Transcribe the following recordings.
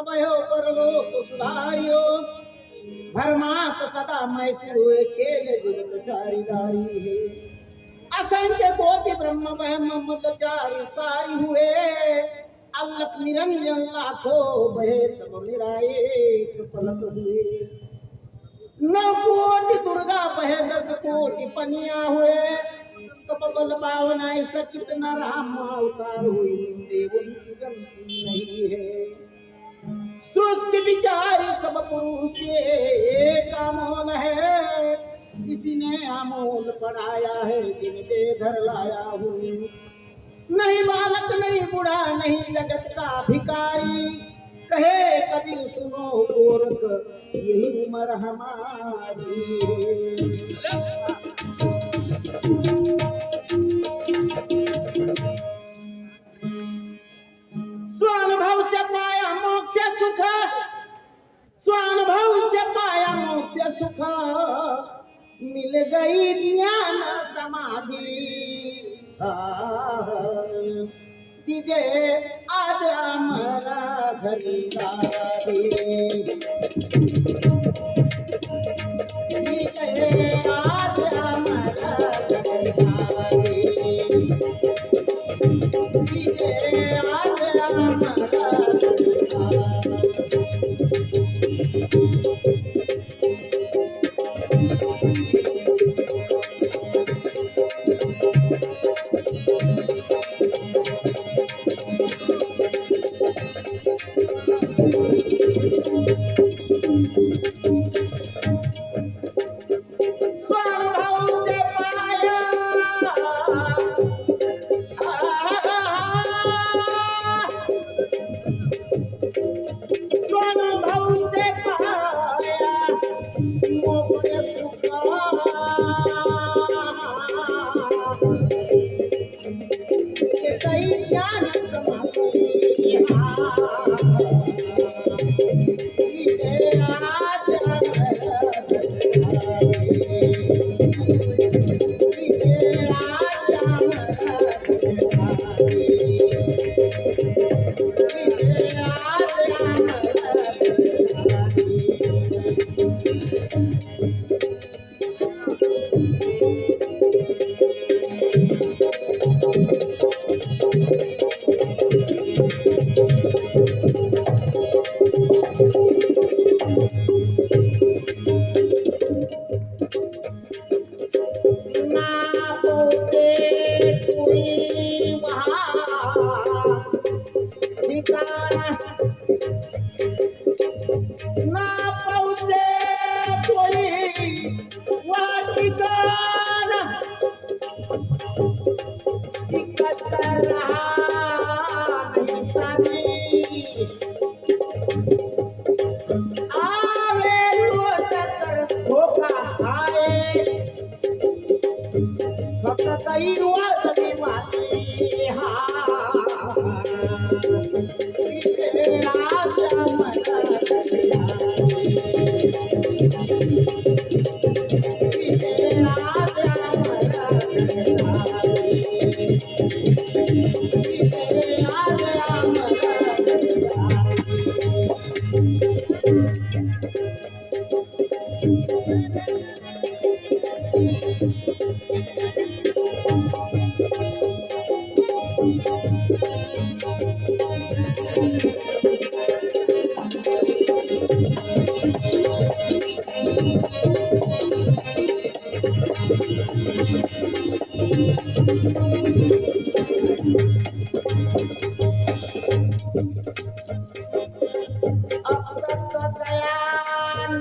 भयो परलोक सुधारियो। भरमात सदा मैसी हुए खेल जुगत चारी दारी है। असंख्य कोटि ब्रह्म ब्रह्म मदचारी सारी हुए। अलख निरंजन, लाखों बहे तब मेरा एक पलक हुए। नौ कोटि दुर्गा बहे दस कोटि पनिया हुए। तब बल पावन ऐसा कितना राम अवतार हुई। देव उनकी गलती नहीं है। सृष्टि विचार सब पुरुष अमोल है। जिसने अमोल पढ़ाया है, जिनके घर लाया हूँ। नहीं बालक, नहीं बूढ़ा, नहीं जगत का भिकारी कहे कबीर सुनो गोरख, यही उम्र हमारी मिल गई ज्ञान समाधि। दीजे आज हमारा घरी Oh,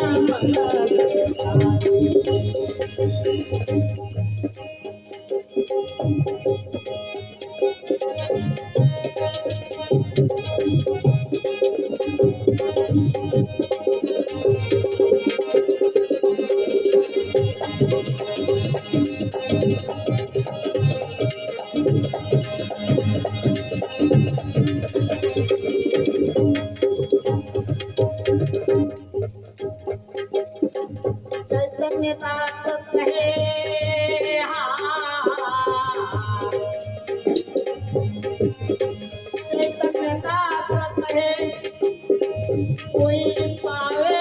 चैतन्यता कहे चैतन्यता कहे कोई पावे